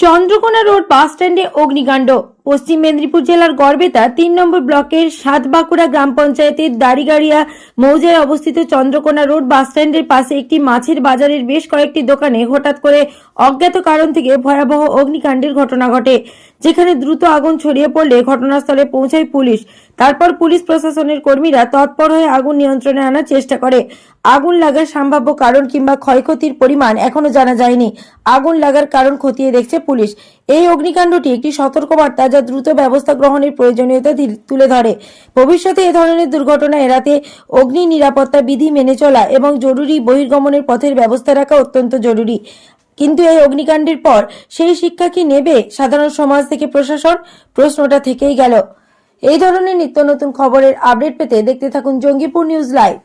Chandrakona road বাস স্ট্যান্ডে অগ্নিকাণ্ড। পশ্চিম মেদিনীপুর জেলার গড়বেতা তিন নম্বর ব্লকের সাতবাঁকুড়া গ্রাম পঞ্চায়েতের দাড়িগাড়িয়া মৌজায় অবস্থিত চন্দ্রকোনা রোড বাস স্ট্যান্ডের পাশে একটি মাছের বাজারের বেশ কয়েকটি দোকানে হঠাৎ করে অজ্ঞাত কারণ থেকে ভয়াবহ অগ্নিকাণ্ডের ঘটনা ঘটে। যেখানে দ্রুত আগুন ছড়িয়ে পড়লে ঘটনাস্থলে পৌঁছায় পুলিশ। তারপর পুলিশ প্রশাসনের কর্মীরা তৎপর হয়ে আগুন নিয়ন্ত্রণে আনার চেষ্টা করে। আগুন লাগার সম্ভাব্য কারণ কিংবা ক্ষয়ক্ষতির পরিমাণ এখনও জানা যায়নি। আগুন লাগার কারণ খতিয়ে দেখছে পুলিশ। এই অগ্নিকাণ্ডটি একটি সতর্কবার্তা যা দ্রুত ব্যবস্থা গ্রহণের প্রয়োজনীয়তা তুলে ধরে। ভবিষ্যতে এ ধরনের দুর্ঘটনা এড়াতে অগ্নি নিরাপত্তা বিধি মেনে চলা এবং জরুরি বহির্গমনের পথের ব্যবস্থা রাখা অত্যন্ত জরুরি। কিন্তু এই অগ্নিকাণ্ডের পর সেই শিক্ষা কি নেবে সাধারণ সমাজ থেকে প্রশাসন? প্রশ্নটা থেকেই গেল। এই ধরনের নিত্য নতুন খবরের আপডেট পেতে দেখতে থাকুন জঙ্গিপুর নিউজ লাইভ।